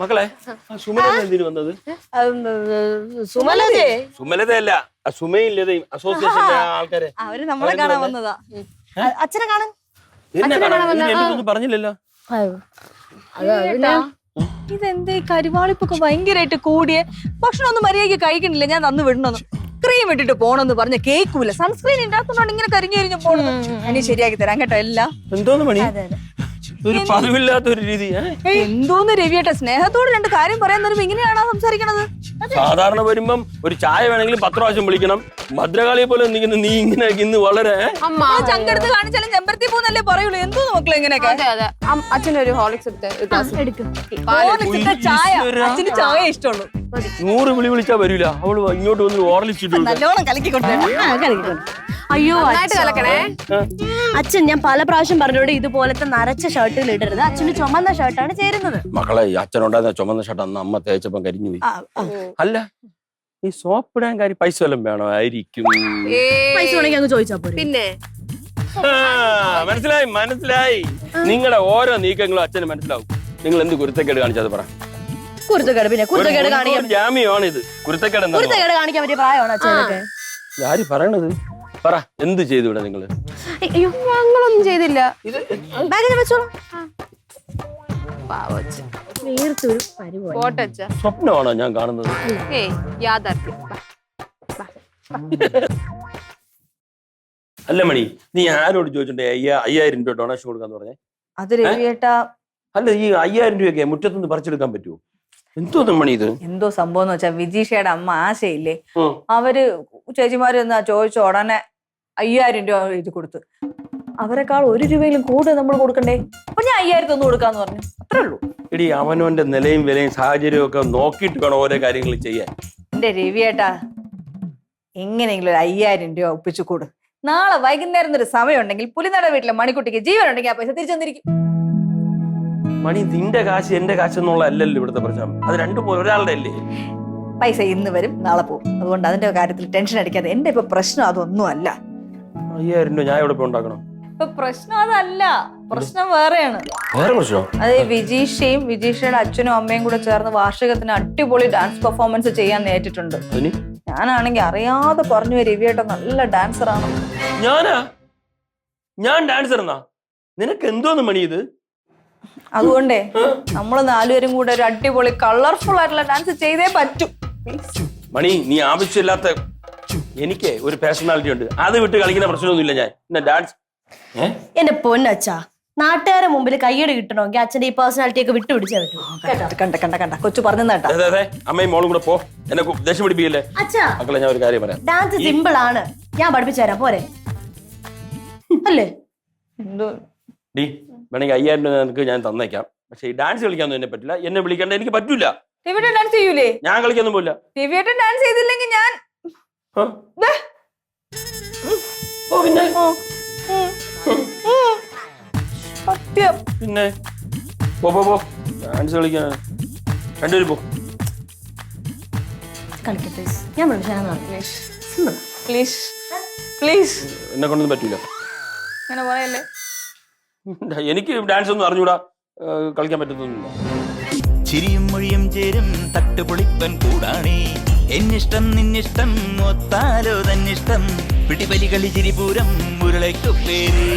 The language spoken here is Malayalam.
മക്കളെ സുമലത എന്തിനു വന്നത്? സുമലതേ. സുമലതയല്ല ആ സുമയില്ലതയും അസോസിയേഷന്റെ ആൾക്കാരെ. അവർ നമ്മളെ കാണാൻ വന്നതാ. അച്ഛനെ കാണാൻ. പറഞ്ഞില്ലല്ലോ. ഇതെന്തേ കരിവാളിപ്പൊക്കെ ഭയങ്കരമായിട്ട് കൂടിയേ? ഭക്ഷണം ഒന്നും മര്യാദയ്ക്ക് കഴിക്കണില്ല. ഞാൻ തന്നു വിടണമെന്ന് ക്രീം ഇട്ടിട്ട് പോണെന്ന് പറഞ്ഞ കേക്കൂല. സൺസ്ക്രീൻ ഉണ്ടാക്കുന്നോണ്ട് ഇങ്ങനെ കരിഞ്ഞു കരിഞ്ഞു പോണെന്ന് അനി ശരിയാക്കി തരാം കേട്ടോ എല്ലാം. എന്തോന്ന് മണി? ഒരു പതിവില്ലാത്ത ഒരു രീതി എന്തോന്ന് രവിയേട്ട സ്നേഹത്തോട് രണ്ട് കാര്യം പറയാൻ തരുമ്പോ ഇങ്ങനെയാണോ സംസാരിക്കണത്? സാധാരണ വരുമ്പം ഒരു ചായ വേണമെങ്കിലും പത്ത് പ്രാവശ്യം വിളിക്കണം. ഭദ്രകാളി പോലെ നിൽക്കുന്ന നീ ഇങ്ങനെ ഇന്ന് വളരെ ചങ്കെടുത്ത് കാണിച്ചാലും ചെമ്പരത്തി പോകുന്നല്ലേ പറയുള്ളൂ. എന്തോ മക്കളെ ഇങ്ങനെയൊക്കെ അതെ അതെ. അം- അച്ഛനൊരു ഹോളിക്സ് എടുത്ത് ചായ. അച്ഛന് ചായ ഇഷ്ടമുള്ളൂ. നൂറ് വിളി വിളിച്ചാ വരൂല. അവൾ ഇങ്ങോട്ട് വന്ന് ഓർലിച്ചിട്ട് നല്ലോണം കലക്കിക്കൊണ്ട് അയ്യോ കലക്കണേ. അച്ഛൻ ഞാൻ പല പ്രാവശ്യം പറഞ്ഞോട് ഇതുപോലത്തെ നരച്ച ഷർട്ടുകൾ ഇടരുത്. അച്ഛന് ചുമന്ന ഷർട്ടാണ് ചേരുന്നത്. മക്കളെ അച്ഛൻ അച്ഛനുണ്ടായിരുന്ന ചുമന്ന ഷർട്ട് അന്ന് അമ്മ തേച്ചപ്പം കരിഞ്ഞു പോയി. അല്ല ഈ സോപ്പ് ഇടാൻ കാര്യം പൈസ വല്ലതും വേണോ? ആയിരിക്കും. പൈസ വേണമെങ്കിൽ അങ്ങ് ചോദിച്ചാ പോരെ. പിന്നെ? മനസ്സിലായി മനസ്സിലായി. നിങ്ങളുടെ ഓരോ നീക്കങ്ങളും അച്ഛന് മനസ്സിലാവും. നിങ്ങൾ എന്ത് കുരുത്തക്കേട് കാണിച്ചത് പറ. കുരുത്തക്കേട്. പിന്നെ കുരുത്തക്കേട് കാണിക്കാൻ ജാമ്യമാണ് ഇത് കുരുത്തക്കേട് കുരുത്തക്കേട് കാണിക്കാൻ പറ്റിയ പ്രായമാണ് അച്ഛനൊക്കെ ആര് പറയണത്? പറ എന്ത് ചെയ്തു ഇവിടെ നിങ്ങൾ? അയ്യോ ഞങ്ങളൊന്നും ചെയ്തില്ല. ബാഗിൽ വെച്ചോളൂ പരിപാടി സ്വപ്നമാണോ ഞാൻ കാണുന്നത്? ഏയ് യാഥാർത്ഥ്യം. അല്ല മണി നീ ആരോട് ചോദിച്ചിട്ടുണ്ടേ അയ്യ അയ്യായിരം രൂപ ഡൊണേഷൻ കൊടുക്കാന്ന് പറഞ്ഞേ? അത് രവിയേട്ടാ അല്ല ഈ അയ്യായിരം രൂപയൊക്കെ മുറ്റത്തുനിന്ന് പറിച്ചെടുക്കാൻ പറ്റുമോ എന്തോന്ന് മണി ഇത്? എന്തോ സംഭവം എന്ന് വെച്ചാൽ വിജീഷയുടെ അമ്മ ആശയില്ലേ? അവർ ചേച്ചിമാര് എന്നാ ചോദിച്ച ഉടനെ അയ്യായിരം രൂപ എഴുതി കൊടുത്തു. അവരെക്കാൾ ഒരു രൂപയിലും കൂടുതൽ നമ്മൾ കൊടുക്കണ്ടേ? അപ്പൊ ഞാൻ അയ്യായിരത്തി ഒന്ന് കൊടുക്കാന്ന് പറഞ്ഞു. അത്രേ ഉള്ളൂ. എടി അവനവന്റെ നിലയും വിലയും സാഹചര്യവും ഒക്കെ നോക്കിയിട്ട് വേണം ഓരോ കാര്യങ്ങൾ ചെയ്യാൻ. എന്റെ രവിയേട്ടാ എങ്ങനെയെങ്കിലും ഒരു അയ്യായിരം രൂപ ഒപ്പിച്ചു കൊടു. നാളെ വൈകുന്നേരം ഒരു സമയം ഉണ്ടെങ്കിൽ പുലിനട വീട്ടിലെ മണിക്കുട്ടിക്ക് ജീവൻ ഉണ്ടെങ്കിൽ ആ പൈസ തിരിച്ചു തന്നിരിക്കും. മണി നിന്റെ കാശ് എന്റെ കാശ് എന്നുള്ള അല്ലല്ലോ ഇവിടുത്തെ പ്രശ്നം. അത് രണ്ടും ഒരാളുടെ അല്ലേ? പൈസ ഇന്ന് വരും നാളെ പോകും അതുകൊണ്ട് അതിന്റെ കാര്യത്തിൽ ടെൻഷൻ അടിക്കാതെ. എന്റെ ഇപ്പൊ പ്രശ്നം അതൊന്നും അല്ല. അയ്യായിരം രൂപ ഞാൻ ഇവിടെ പോയി ഉണ്ടാക്കണം? ഇപ്പൊ പ്രശ്നം അതല്ല. പ്രശ്നം വേറെയാണ്. വേറെ പ്രശ്നോ? അത് വിജീഷയും വിജീഷയുടെ അച്ഛനും അമ്മയും കൂടെ ചേർന്ന് വാർഷികത്തിന് അടിപൊളി ഡാൻസ് പെർഫോമൻസ് ചെയ്യാൻ നേരിട്ടുണ്ട് അതിന്? ഞാനാണെങ്കിൽ അറിയാതെ പറഞ്ഞു രവിയേട്ട നല്ല ഡാൻസർ ആണ് ഞാനാ? ഞാൻ ഡാൻസർ എന്നാ? നിനക്ക് എന്തോന്ന് മണി ഇത്? അതുകൊണ്ടേ നമ്മൾ നാലുപേരും കൂടെ ഒരു അടിപൊളി കളർഫുൾ ആയിട്ടുള്ള ഡാൻസ് ചെയ്തേ പറ്റൂ. മണി നീ ആവശ്യമില്ലാത്ത എനിക്ക് ഒരു പേഴ്സണാലിറ്റി ഉണ്ട്. അത് വിട്ട് കളിക്കുന്ന പ്രശ്നമൊന്നുമില്ല ഞാൻ. ഡാൻസ് എന്റെ പൊന്നച്ചാ നാട്ടുകാരെ മുമ്പിൽ കയ്യടി കിട്ടണമെങ്കിൽ അച്ഛന്റെ ഈ പേഴ്സണാലിറ്റി ഒക്കെ വിട്ടുപിടിച്ചേ പറ്റൂ. കണ്ട കണ്ട കണ്ട കൊച്ചു പറഞ്ഞു അമ്മയും മോളും കൂടെ പോ. എന്നെ ദേഷ്യം പിടിപ്പിക്കല്ലേ? അച്ഛാ. മക്കളെ ഞാൻ ഒരു കാര്യം പറയാം. ഡാൻസ് സിമ്പിൾ ആണ്. ഞാൻ പഠിപ്പിച്ചു തരാം പോരെ. അല്ലേ? എന്തോ ഡി വേണമെങ്കിൽ അയ്യായിരം രൂപ നിനക്ക് ഞാൻ തന്നേക്കാം. പക്ഷേ ഈ ഡാൻസ് കളിക്കാനൊന്നും എന്നെ പറ്റില്ല. എന്നെ വിളിക്കേണ്ട എനിക്ക് പറ്റൂല. രവിയേട്ടൻ ഡാൻസ് ചെയ്യൂലേ? ഞാൻ കളിക്കൊന്നും പോയില്ല രവിയേട്ടൻ ഡാൻസ് ചെയ്തില്ലെങ്കിൽ ഞാൻ ആ? ഓ പിന്നെ? സത്യം. പിന്നെ? പോ പോ പോ. ഡാൻസ് കളിക്കാൻ. രണ്ടുപേരും പോ. കളിക്കാം പ്ലീസ് ഞാൻ പഠിപ്പിച്ചു തരാം സിമ്പിൾ പ്ലീസ് പ്ലീസ് എന്നെ കൊണ്ടൊന്നും പറ്റൂല. അങ്ങനെ പറയല്ലേ എനിക്ക് ഡാൻസ് ഒന്നും അറിഞ്ഞൂടാ. കളിക്കാൻ പറ്റുന്നില്ല ചിരിയും മൊഴിയും ചേരും തട്ടുപൊളിപ്പൻ കൂടാണേ. എന്നിഷ്ടം നിന്നിഷ്ടം ഒത്താലോ തന്നിഷ്ടം. പിടിപലി കളി ചിരിപൂരം മുരളയ്ക്കു പേര്.